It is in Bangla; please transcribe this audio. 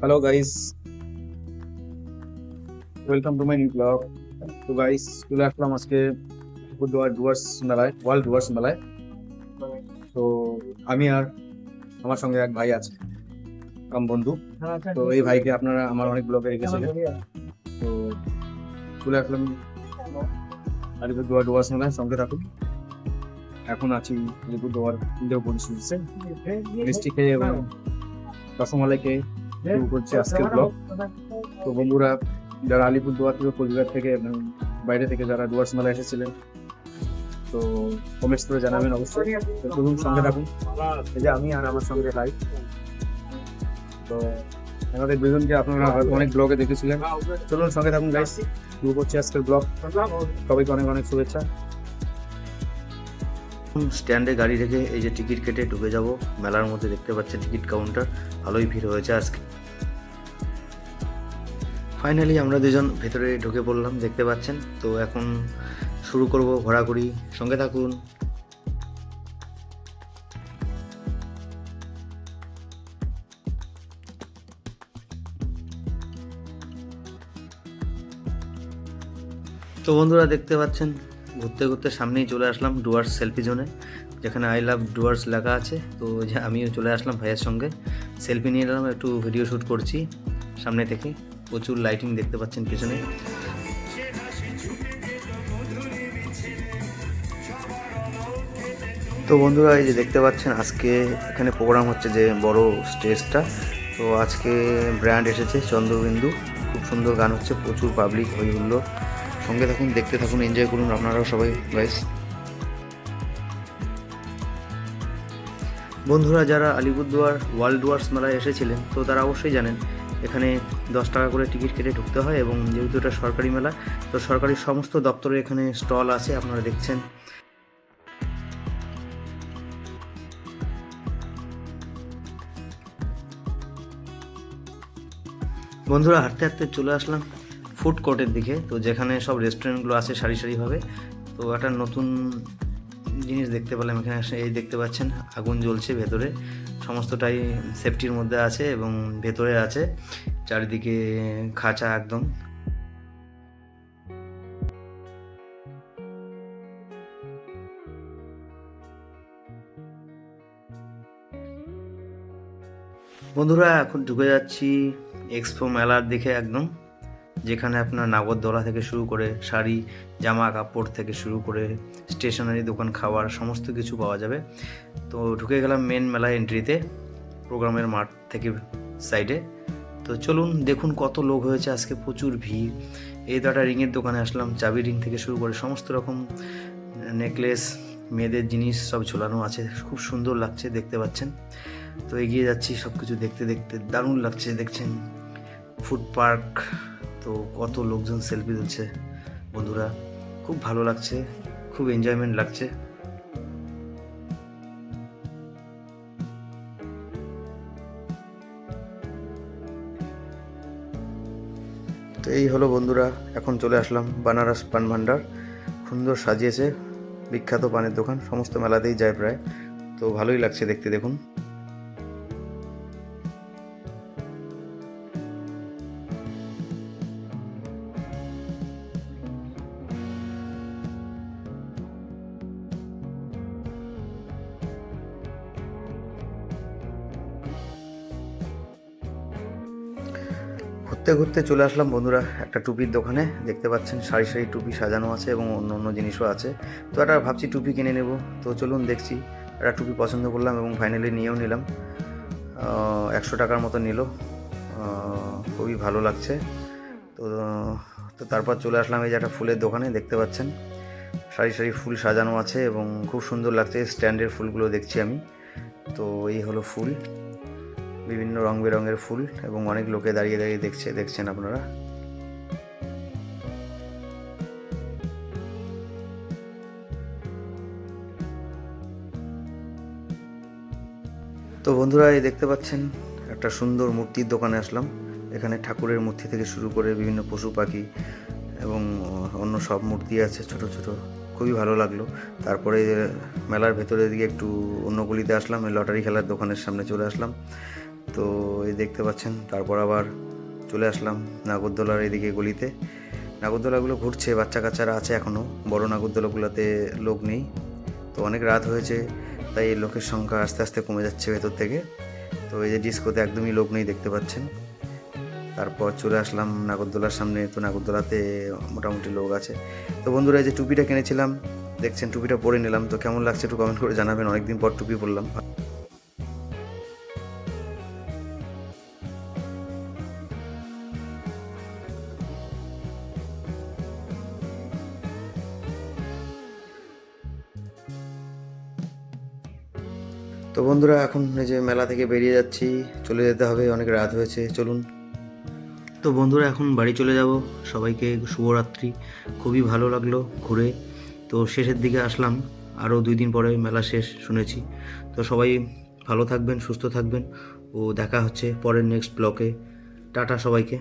Hello guys welcome to my new blog তো গাইস চলে আসলাম আজকে ডুয়ার্স মেলায় ওয়ার্ল্ড ডুয়ার্স মেলায় তো আমি আর আমার সঙ্গে এক ভাই আছে কাম বন্ধু। তো এই ভাইকে আপনারা আমার অনেক ব্লগে রেখেছিলেন তো চলে আসলাম আলিপুরদুয়ার ডুয়ার্স মেলায় সঙ্গে থাকুন। এখন আছি আলিপুরদুয়ার দেওপুর সুইসে মিষ্টি খেয়ে এবং রসমালাই খেয়ে শুরু করছি আজকের ব্লগ তো বন্ধুরা যারা আলিপুরদুয়ার থেকে কোচবিহার থেকে বাইরে থেকে যারা ডুয়ার্স মেলা এসেছিলেন তো কমেন্টস করে জানাবেন অবশ্যই। তো চলুন সঙ্গে থাকুন। এই যে আমি আর আমার সঙ্গে লাইভ তো আমাদের দুজনকে আপনারা হয়তো অনেক ব্লগে দেখেছিলেন। চলুন সঙ্গে থাকুন গাইস শুরু করছি আজকের ব্লগ সবাইকে অনেক অনেক শুভেচ্ছা। স্ট্যান্ডে গাড়ি রেখে এই যে টিকিট কেটে ঢুকে যাব। মেলার মধ্যে দেখতে পাচ্ছেন টিকিট কাউন্টার। ভালোই ভিড় হয়েছে আজকে। ফাইনালি আমরা দুজন ভেতরে ঢুকে পড়লাম, দেখতে পাচ্ছেন। তো এখন শুরু করব ঘোরাঘুরি। সঙ্গে থাকুন। তো বন্ধুরা দেখতে পাচ্ছেন ঘুরতে ঘুরতে সামনেই চলে আসলাম ডুয়ার্স সেলফি জোনে, যেখানে আই লাভ ডুয়ার্স লেখা আছে। তো আমিও চলে আসলাম ভাইয়ের সঙ্গে। সেলফি নিয়ে এলাম, একটু ভিডিও শ্যুট করছি সামনে থেকে। প্রচুর লাইটিং দেখতে পাচ্ছেন পিছনে। তো বন্ধুরা, এই যে দেখতে পাচ্ছেন, আজকে এখানে প্রোগ্রাম হচ্ছে যে বড় স্টেজটা তো আজকে ব্র্যান্ড এসেছে চন্দ্রবিন্দু। খুব সুন্দর গান হচ্ছে, প্রচুর পাবলিক হই সঙ্গে থাকুন, দেখতে থাকুন এনজয় করুন। আপনারাও সবাই গাইস বন্ধুরা, যারা আলিপুরদুয়ার ওয়ার্ল্ড ডুয়ার্স মেলায় এসেছিলেন, তো তারা অবশ্যই জানেন, এখানে দশ টাকা করে টিকিট কেটে ঢুকতে হয় এবং যেহেতু এটা সরকারি মেলা, তো সরকারি সমস্ত দপ্তরে এখানে স্টল আছে, আপনারা দেখছেন। বন্ধুরা, হাঁটতে হাঁটতে চলে আসলাম। ফুড কোর্টের দিকে, তো যেখানে সব রেস্টুরেন্টগুলো আছে সারি সারিভাবে তো একটা নতুন জিনিস দেখতে পেলাম এখানে এই দেখতে পাচ্ছেন, আগুন জ্বলছে ভেতরে, সমস্তটাই সেফটির মধ্যে আছে এবং ভেতরে আছে, চারিদিকে খাঁচা একদম। বন্ধুরা, এখন ঢুকে যাচ্ছি এক্সপো মেলার দিকে একদম। যেখানে আপনার নাগরদোলা থেকে শুরু করে শাড়ি, জামা কাপড় থেকে শুরু করে স্টেশনারি দোকান, খাবার, সমস্ত কিছু পাওয়া যাবে। তো ঢুকে গেলাম মেন মেলা এন্ট্রিতে প্রোগ্রামের মাঠ থেকে সাইডে তো চলুন দেখুন কত লোক হয়েছে, আজকে প্রচুর ভিড়। এই একটা রিংয়ের দোকানে আসলাম, চাবি রিং থেকে শুরু করে সমস্ত রকম নেকলেস মেয়েদের জিনিস সব ঝোলানো আছে। খুব সুন্দর লাগছে দেখতে পাচ্ছেন। তো এগিয়ে যাচ্ছি সব কিছু দেখতে দেখতে, দারুণ লাগছে দেখছেন। ফুড পার্ক তো কত লোকজন সেলফি তুলছে, বন্ধুরা। খুব ভালো লাগছে, খুব এনজয়মেন্ট লাগছে। তো এই হলো বন্ধুরা, এখন চলে আসলাম বানারস পান ভান্ডার। সুন্দর সাজিয়েছে, বিখ্যাত পানের দোকান, সমস্ত মেলাতেই যায় প্রায়। তো ভালোই লাগছে দেখতে, দেখুন। ঘুরতে ঘুরতে চলে আসলাম বন্ধুরা একটা টুপির দোকানে। দেখতে পাচ্ছেন সারি সারি টুপি সাজানো আছে এবং অন্য অন্য জিনিসও আছে। তো একটা ভাবছি টুপি কিনে নেব। তো চলুন দেখছি। একটা টুপি পছন্দ করলাম এবং ফাইনালি নিয়েও নিলাম। একশো টাকার মতো নিল। খুবই ভালো লাগছে। তো তো তারপর চলে আসলাম এই যে একটা ফুলের দোকানে। দেখতে পাচ্ছেন সারি সারি ফুল সাজানো আছে এবং খুব সুন্দর লাগছে। স্ট্যান্ডের ফুলগুলো দেখছি আমি। তো এই হলো ফুল। বিভিন্ন রং বেরঙের ফুল এবং অনেক লোকে দাঁড়িয়ে দাঁড়িয়ে দেখছে, দেখছেন আপনারা। তো বন্ধুরা, এই দেখতে পাচ্ছেন, একটা সুন্দর মূর্তির দোকানে আসলাম। এখানে ঠাকুরের মূর্তি থেকে শুরু করে বিভিন্ন পশু পাখি এবং অন্য সব মূর্তি আছে ছোট ছোট। খুবই ভালো লাগল। তারপরে মেলার ভেতরের দিকে একটু অন্য গলিতে আসলাম লটারি খেলার দোকানের সামনে চলে আসলাম। তো এই দেখতে পাচ্ছেন, তারপর আবার চলে আসলাম নাগরদোলার এদিকে গলিতে। নাগরদোলাগুলো ঘুরছে বাচ্চা কাচ্চারা আছে এখনও বড় নাগরদোলাগুলোতে লোক নেই। তো অনেক রাত হয়েছে, তাই এই লোকের সংখ্যা আস্তে আস্তে কমে যাচ্ছে ভেতর থেকে। তো এই যে ডিস্কোতে একদমই লোক নেই দেখতে পাচ্ছেন। তারপর চলে আসলাম নাগরদোলার সামনে, তো নাগরদোলাতে মোটামুটি লোক আছে। তো বন্ধুরা, এই যে টুপিটা কিনেছিলাম, দেখছেন টুপিটা পরে নিলাম। তো কেমন লাগছে একটু কমেন্ট করে জানাবেন। অনেকদিন পর টুপি পরলাম। তো বন্ধুরা, এখন এই যে মেলা থেকে বেরিয়ে যাচ্ছি, চলে যেতে হবে, অনেক রাত হয়েছে, চলুন। তো বন্ধুরা, এখন বাড়ি চলে যাব, সবাইকে শুভরাত্রি, খুবই ভালো লাগল ঘুরে। তো শেষের দিকে আসলাম, আরও দুই দিন পরে মেলা শেষ শুনেছি। তো সবাই ভালো থাকবেন, সুস্থ থাকবেন, ও দেখা হচ্ছে পরের নেক্সট ব্লকে টাটা সবাইকে।